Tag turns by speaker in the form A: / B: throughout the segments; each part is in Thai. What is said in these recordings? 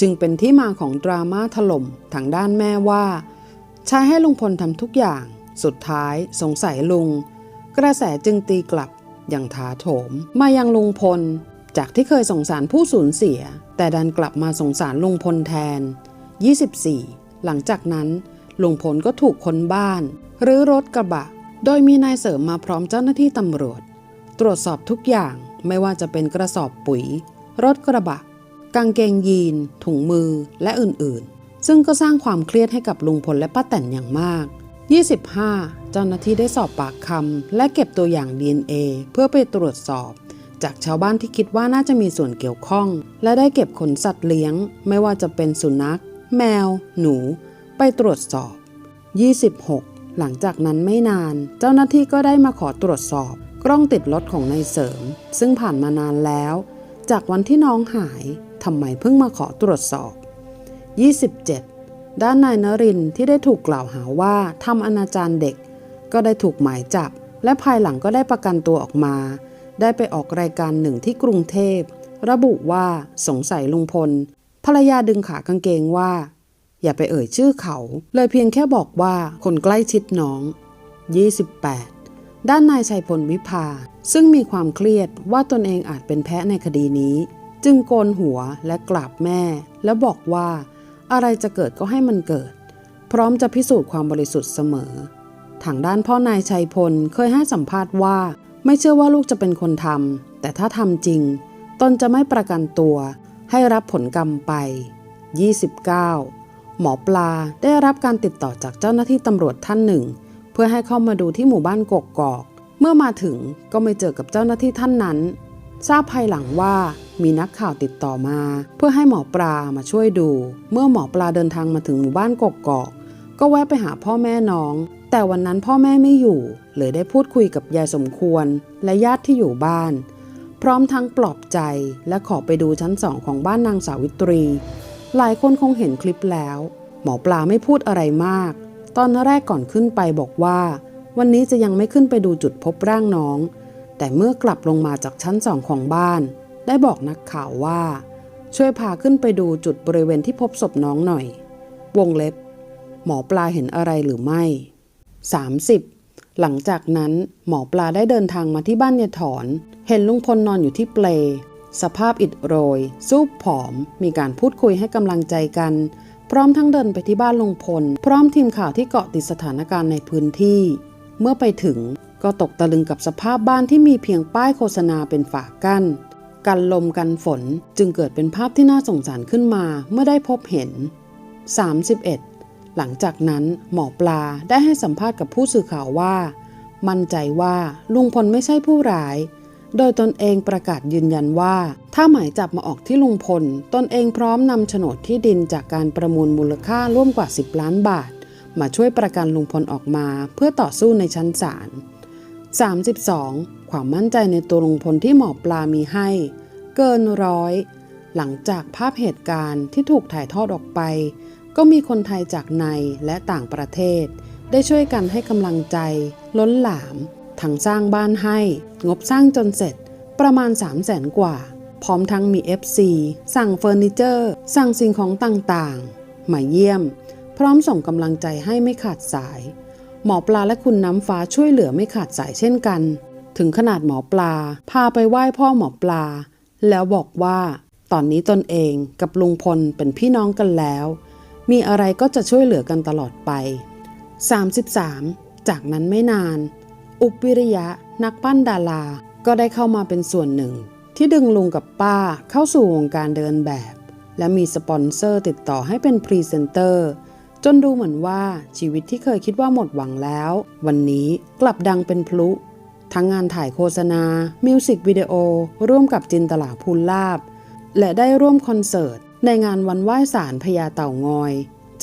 A: จึงเป็นที่มาของดราม่าถล่มทางด้านแม่ว่าใช้ให้ลุงพลทำทุกอย่าง สุดท้ายสงสัยลุง กระแสจึงตีกลับอย่างถาโถม มายังลุงพล จากที่เคยสงสารผู้สูญเสีย แต่ดันกลับมาสงสารลุงพลแทน 24 หลังจากนั้นลุงพลก็ถูกค้นบ้าน หรือรถกระบะ โดยมีนายเสริมมาพร้อมเจ้าหน้าที่ตำรวจ ตรวจสอบทุกอย่างไม่ว่าจะเป็นกระสอบปุ๋ย รถกระบะ กางเกงยีน ถุงมือ และอื่นๆ ซึ่งก็สร้างความเครียดให้กับลุงพลและป้าแตนอย่างมาก 25 เจ้าหน้าที่ได้สอบปากคำและเก็บตัวอย่าง DNA เพื่อไปตรวจสอบ จากชาวบ้านที่คิดว่าน่าจะมีส่วนเกี่ยวข้อง และได้เก็บขนสัตว์เลี้ยง ไม่ว่าจะเป็นสุนัข แมว หนู ไปตรวจสอบ 26 หลังจากนั้นไม่นาน เจ้าหน้าที่ก็ได้มาขอตรวจสอบ กล้องติดรถของนายเสริม ซึ่งผ่านมานานแล้ว จากวันที่น้องหาย ทำไมเพิ่งมาขอตรวจสอบ 27 ด้านนายนรินทร์ที่ได้ถูกกล่าวหาว่าทำอนาจารเด็ก ก็ได้ถูกหมายจับ และภายหลังก็ได้ประกันตัวออกมา ได้ไปออกรายการหนึ่งที่กรุงเทพ ระบุว่าสงสัยลุงพล ภรรยาดึงขากางเกงว่า อย่าไปเอ่ยชื่อเขา เลยเพียงแค่บอกว่าคนใกล้ชิดน้อง 28 ด้านนายชัยพลวิภาซึ่งมีความเครียดว่าตนเองอาจเป็นแพ้ในคดีนี้ จึงโกนหัวและกราบแม่ และบอกว่าอะไรจะเกิดก็ให้มันเกิด พร้อมจะพิสูจน์ความบริสุทธิ์เสมอ ทางด้านพ่อนายชัยพลเคยให้สัมภาษณ์ว่า ไม่เชื่อว่าลูกจะเป็นคนทำแต่ถ้าทำจริง ตนจะไม่ประกันตัว ให้รับผลกรรมไป 29 หมอปลาได้รับการติดต่อจากเจ้าหน้าที่ตำรวจท่านหนึ่ง เพื่อให้เข้ามาดูที่หมู่บ้านกกกอก เมื่อมาถึงก็ไม่เจอกับเจ้าหน้าที่ท่านนั้น ทราบภายหลังว่ามีนักข่าวติดต่อมา เพื่อให้หมอปลามาช่วยดู เมื่อหมอปลาเดินทางมาถึงหมู่บ้านกกอกก็แวะไปหาพ่อแม่น้อง แต่วันนั้นพ่อแม่ไม่อยู่เลยได้พูดคุยกับยายสมควร และญาติที่อยู่บ้าน พร้อมทั้งปลอบใจและขอไปดูชั้นสองของบ้านนางสาวิตรี หลายคนคงเห็นคลิปแล้ว หมอปลาไม่พูดอะไรมาก ตอนแรกก่อนขึ้นไปบอกว่า วันนี้จะยังไม่ขึ้นไปดูจุดพบร่างน้อง แต่เมื่อกลับลงมาจากชั้นสองของบ้าน ได้บอกนักข่าวว่า ช่วยพาขึ้นไปดูจุดบริเวณที่พบศพน้องหน่อย วงเล็บ หมอปลาเห็นอะไรหรือไม่ 30 หลังจากนั้นหมอปลาได้เดินทางมาที่บ้านยายถอน เห็นลุงพลนอนอยู่ที่เปล สภาพอิดโรยซูบผอม มีการพูดคุยให้กำลังใจกัน พร้อมทั้งเดินไปที่บ้านลุงพล พร้อมทีมข่าวที่เกาะติดสถานการณ์ในพื้นที่ เมื่อไปถึง ก็ตกตะลึงกับสภาพบ้านที่มีเพียงป้ายโฆษณาเป็นฝากั้น กันลมกันฝนจึงเกิดเป็นภาพที่น่าสงสารขึ้นมาเมื่อได้พบเห็น 31 หลังจากนั้นหมอปลาได้ให้สัมภาษณ์กับผู้สื่อข่าวว่า มั่นใจว่าลุงพลไม่ใช่ผู้ร้าย โดยตนเองประกาศยืนยันว่า ถ้าหมายจับมาออกที่ลุงพล ตนเองพร้อมนำโฉนดที่ดินจากการประมูลมูลค่าร่วมกว่า 10 ล้านบาท มาช่วยประกันลุงพลออกมาเพื่อต่อสู้ในชั้นศาล 32 ความมั่นใจในตัวลุงพลที่หมอปลามีให้ เกินร้อยหลังจากภาพเหตุการณ์ที่ถูกถ่ายทอดออกไป ก็มีคนไทยจากในและต่างประเทศ ได้ช่วยกันให้กำลังใจ ล้นหลามทั้งสร้างบ้านให้ งบสร้างจนเสร็จประมาณ 3 0 0แสนกว่า พร้อมทั้งมี FC สั่งเฟอร์นิเจอร์ สั่งสิ่งของต่างๆ มาเยี่ยม พร้อมส่งกำลังใจให้ไม่ขาดสาย หมอปลาและคุณน้ำฟ้าช่วยเหลือไม่ขาดสายเช่นกัน ถึงขนาดหมอปลา พาไปไหว้พ่อหมอปลา แล้วบอกว่า ตอนนี้ตนเองกับลุงพลเป็นพี่น้องกันแล้ว มีอะไรก็จะช่วยเหลือกันตลอดไป 33 จากนั้นไม่นาน อุปวิริยะนักปั้นดารา ก็ได้เข้ามาเป็นส่วนหนึ่ง ที่ดึงลุงกับป้าเข้าสู่วงการเดินแบบ และมีสปอนเซอร์ติดต่อให้เป็นพรีเซนเตอร์ จนดูเหมือนว่าชีวิตที่เคยคิดว่าหมดหวังแล้ว วันนี้กลับดังเป็นพลุ ทั้งงานถ่ายโฆษณา มิวสิกวิดีโอ ร่วมกับจินตลาภูลลาบ และได้ร่วมคอนเสิร์ต ในงานวันไหว้ศาลพญาเต่างอย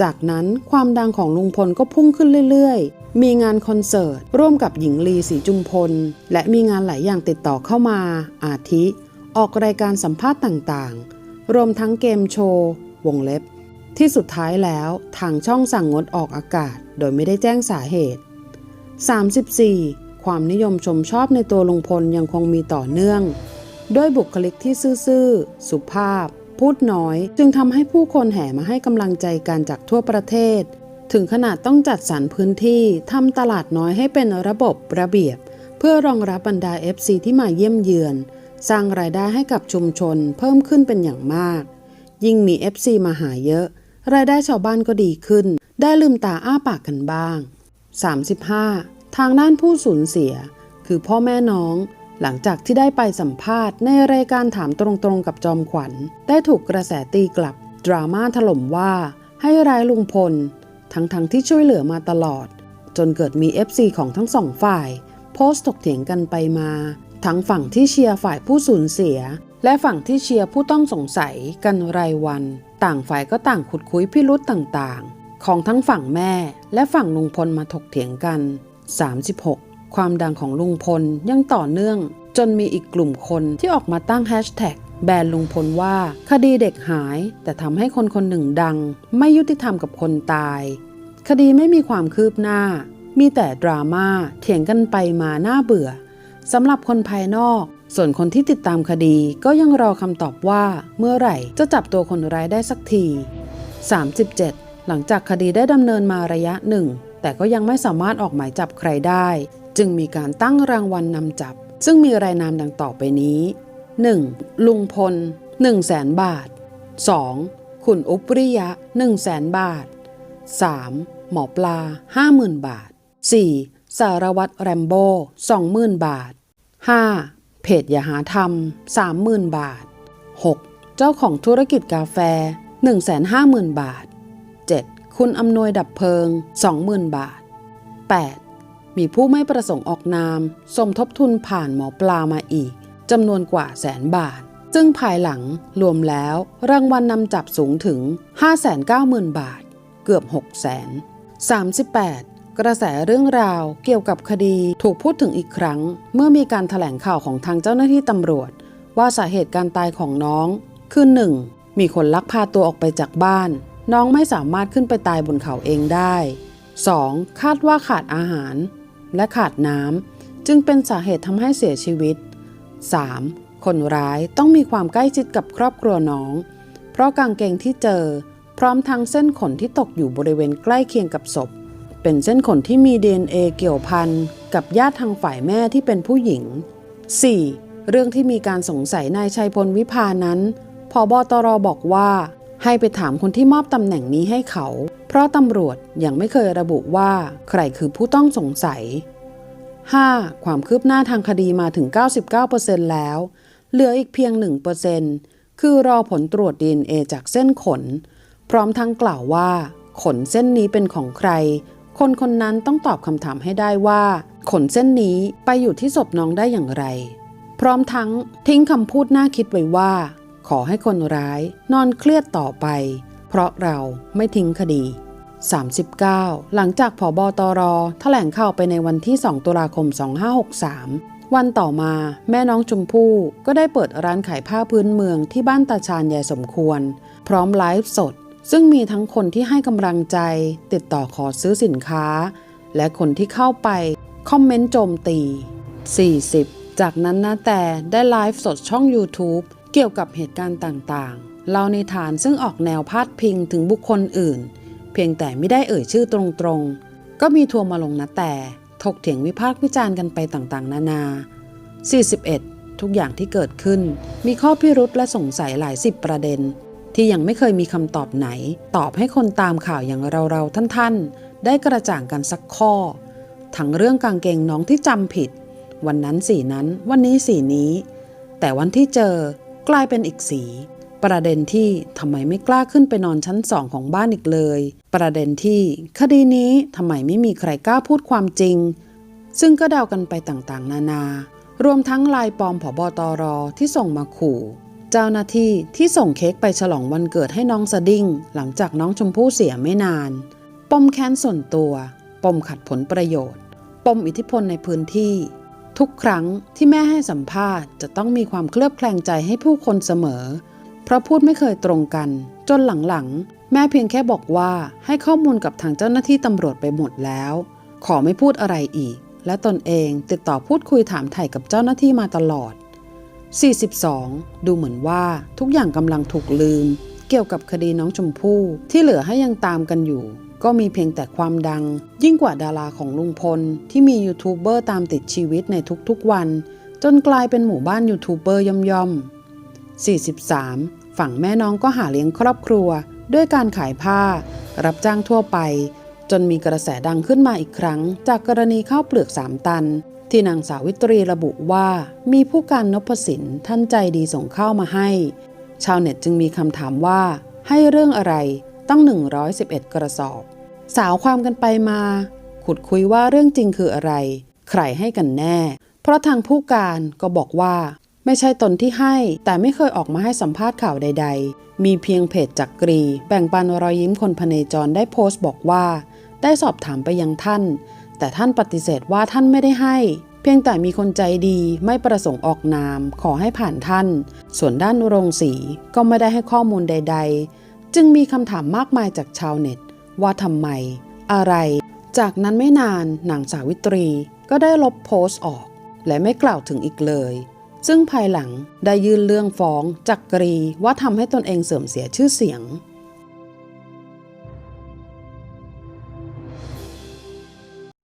A: จากนั้นความดังของลุงพลก็พุ่งขึ้นเรื่อยๆ มีงานคอนเสิร์ต ร่วมกับหญิงลีศรีจุมพล และมีงานหลายอย่างติดต่อเข้ามา อาทิ ออกรายการสัมภาษณ์ต่างๆ รวมทั้งเกมโชว์ วงเล็บ ที่สุดท้ายแล้วทางช่องสั่งงดออกอากาศโดยไม่ได้แจ้งสาเหตุ 34. ความนิยมชมชอบในตัวลุงพลยังคงมีต่อเนื่อง ด้วยบุคลิกที่ซื่อๆ สุภาพ พูดน้อย จึงทำให้ผู้คนแห่มาให้กำลังใจกันจากทั่วประเทศ ถึงขนาดต้องจัดสรรพื้นที่ทำตลาดน้อยให้เป็นระบบระเบียบ เพื่อรองรับบรรดา FC ที่มาเยี่ยมเยือน สร้างรายได้ให้กับชุมชนเพิ่มขึ้นเป็นอย่างมาก ยิ่งมี FC มาหาเยอะ รายได้ชาวบ้านก็ดีขึ้น ได้ลืมตาอ้าปากกันบ้าง 35. ทางด้านผู้สูญเสีย คือพ่อแม่น้อง หลังจากที่ได้ไปสัมภาษณ์ในรายการถามตรงๆกับจอมขวัญ ได้ถูกกระแสตีกลับ ดราม่าถล่มว่า ให้ร้ายลุงพล ทั้งๆทที่ช่วยเหลือมาตลอด จนเกิดมี FC ของทั้งสองฝ่าย โพสต์ถกเถียงกันไปมา ทั้งฝั่งที่เชียร์ฝ่ายผู้สูญเสีย และฝั่งที่เชียร์ผู้ต้องสงสัยกันรายวัน ต่างฝ่ายก็ต่างขุดคุยพิรุษต่างๆ ของทั้งฝั่งแม่และฝั่งลุงพลมาถกเถียงกัน 36 ความดังของลุงพลยังต่อเนื่อง จนมีอีกกลุ่มคนที่ออกมาตั้งแฮชแท็กแบนลุงพลว่าคดีเด็กหาย แต่ทำให้คนคนหนึ่งดัง ไม่ยุติธรรมกับคนตาย คดีไม่มีความคืบหน้า มีแต่ดราม่าเถียงกันไปมาหน้าเบื่อสำหรับคนภายนอกส่วนคนที่ติดตามคดีก็ยังรอคำตอบว่าเมื่อไหร่จะจับตัวคนร้ายได้สักที 37 หลังจากคดีได้ดำเนินมาระยะหนึ่ง แต่ก็ยังไม่สามารถออกหมายจับใครได้ จึงมีการตั้งรางวัลนนำจับ ซึ่งมีรายนามดังต่อไปนี้ 1. ลุงพล 1 0 0 0 0แสนบาท 2. ขุนอุปริยะ 1 0 0 0 0แสนบาท 3. หมอปลา 50,000 บาท 4. สารวัตรแรมโบ้20,000 บาท 5. เพจอย่าหาทำ30,000บาท 6. เจ้าของธุรกิจกาแฟ 150,000 บาท 7. คุณอำนวยดับเพลิง 20,000 บาท 8. มีผู้ไม่ประสงค์ออกนาม สมทบทุนผ่านหมอปลามาอีกจำนวนกว่าแสนบาท ซึ่งภายหลังรวมแล้วรางวัลนนำจับสูงถึง 590,000 บาท เกือบ 6 0 0 0 0 38 กระแสเรื่องราวเกี่ยวกับคดีถูกพูดถึงอีกครั้ง เมื่อมีการถแถลงข่าวของทางเจ้าหน้าที่ตำรวจ ว่าสาเหตุการตายของน้องคือ 1. มีคนลักพาตัวออกไปจากบ้าน น้องไม่สามารถขึ้นไปตายบนเขาเองได้ 2. คาดว่าขาดอาหาร และขาดน้ำจึงเป็นสาเหตุทำให้เสียชีวิต 3. คนร้ายต้องมีความใกล้ชิดกับครอบครัวน้อง เพราะกางเกงที่เจอ พร้อมทั้งเส้นขนที่ตกอยู่บริเวณใกล้เคียงกับศพ เป็นเส้นขนที่มี DNA เกี่ยวพันกับญาติทางฝ่ายแม่ที่เป็นผู้หญิง 4. เรื่องที่มีการสงสัยนายชัยพลวิพานั้นพอบอตรบอกว่า ให้ไปถามคนที่มอบตำแหน่งนี้ให้เขา เพราะตำรวจยังไม่เคยระบุว่าใครคือผู้ต้องสงสัย 5. ความคืบหน้าทางคดีมาถึง 99%แล้ว เหลืออีกเพียง 1%คือรอผลตรวจ DNA จากเส้นขน พร้อมทั้งกล่าวว่า ขนเส้นนี้เป็นของใคร คนคนนั้นต้องตอบคำถามให้ได้ว่า ขนเส้นนี้ไปอยู่ที่ศพน้องได้อย่างไร พร้อมทั้งทิ้งคำพูดน่าคิดไว้ว่า ขอให้คนร้ายนอนเครียดต่อไป เพราะเราไม่ทิ้งคดี 39 หลังจากผอบอตรแถลงข่าวไปในวันที่ 2 ตุลาคม 2563 วันต่อมาแม่น้องชมพู่ก็ได้เปิดร้านขายผ้าพื้นเมืองที่บ้านตาชาญยายสมควร พร้อมไลฟ์สด ซึ่งมีทั้งคนที่ให้กำลังใจ ติดต่อขอซื้อสินค้า และคนที่เข้าไป คอมเมนต์โจมตี 40 จากนั้นนาแต่ได้ไลฟ์สดช่อง YouTube เกี่ยวกับเหตุการณ์ต่างๆ เล่านิทานซึ่งออกแนวพาดพิงถึงบุคคลอื่น เพียงแต่ไม่ได้เอ่ยชื่อตรงๆ ก็มีทัวร์มาลงนะแต่ ถกเถียงวิพากษ์วิจารณ์กันไปต่างๆ นานา 41 ทุกอย่างที่เกิดขึ้น มีข้อพิรุษและสงสัยหลายสิบประเด็น ที่ยังไม่เคยมีคำตอบไหน ตอบให้คนตามข่าวอย่างเราๆท่านๆ ได้กระจ่างกันสักข้อ ทั้งเรื่องกางเกงน้องที่จำผิด วันนั้นสีนั้นวันนี้สีนี้ แต่วันที่เจอกลายเป็นอีกสีประเด็นที่ทำไมไม่กล้าขึ้นไปนอนชั้นสองของบ้านอีกเลย ประเด็นที่คดีนี้ทำไมไม่มีใครกล้าพูดความจริง ซึ่งก็เดากันไปต่างๆ นานา รวมทั้งลายปลอมผบตรที่ส่งมาขู่ เจ้าหน้าที่ที่ส่งเค้กไปฉลองวันเกิดให้น้องสดิ้ง หลังจากน้องชมพู่เสียไม่นาน ปมแค้นส่วนตัว ปมขัดผลประโยชน์ ปมอิทธิพลในพื้นที่ ทุกครั้งที่แม่ให้สัมภาษณ์จะต้องมีความเคลือบแคลงใจให้ผู้คนเสมอ เพราะพูดไม่เคยตรงกัน จนหลังๆ แม่เพียงแค่บอกว่าให้ข้อมูลกับทางเจ้าหน้าที่ตำรวจไปหมดแล้ว ขอไม่พูดอะไรอีก และตนเองติดต่อพูดคุยถามไถ่กับเจ้าหน้าที่มาตลอด 42 ดูเหมือนว่าทุกอย่างกำลังถูกลืม เกี่ยวกับคดีน้องชมพู่ที่เหลือให้ยังตามกันอยู่ ก็มีเพียงแต่ความดัง ยิ่งกว่าดาราของลุงพล ที่มียูทูบเบอร์ตามติดชีวิตในทุกๆวัน จนกลายเป็นหมู่บ้านยูทูบเบอร์ย่อมๆ43 ฝั่งแม่น้องก็หาเลี้ยงครอบครัว ด้วยการขายผ้า รับจ้างทั่วไป จนมีกระแสดังขึ้นมาอีกครั้ง จากกรณีข้าวเปลือกสามตัน ที่นางสาวิตรีระบุว่ามีผู้การนพสินท่านใจดีส่งข้าวมาให้ ชาวเน็ตจึงมีคำถามว่า ให้เรื่องอะไรตั้ง 111 กระสอบ สาวความกันไปมา ขุดคุยว่าเรื่องจริงคืออะไร ใครให้กันแน่ เพราะทางผู้การก็บอกว่า ไม่ใช่ตนที่ให้ แต่ไม่เคยออกมาให้สัมภาษณ์ข่าวใด ๆ มีเพียงเพจจักกรี แบ่งปันรอยยิ้มคนพเนจรได้โพสต์บอกว่า ได้สอบถามไปยังท่าน แต่ท่านปฏิเสธว่าท่านไม่ได้ให้ เพียงแต่มีคนใจดีไม่ประสงค์ออกนาม ขอให้ผ่านท่าน ส่วนด้านโรงสีก็ไม่ได้ให้ข้อมูลใด ๆ จึงมีคำถามมากมายจากชาวเน็ต ว่าทำไม อะไร จากนั้นไม่นานนางสาวิตรีก็ได้ลบโพสต์ออก และไม่กล่าวถึงอีกเลย ซึ่งภายหลังได้ยื่นเรื่องฟ้องจักกรีว่าทำให้ตนเองเสื่อมเสียชื่อเสียง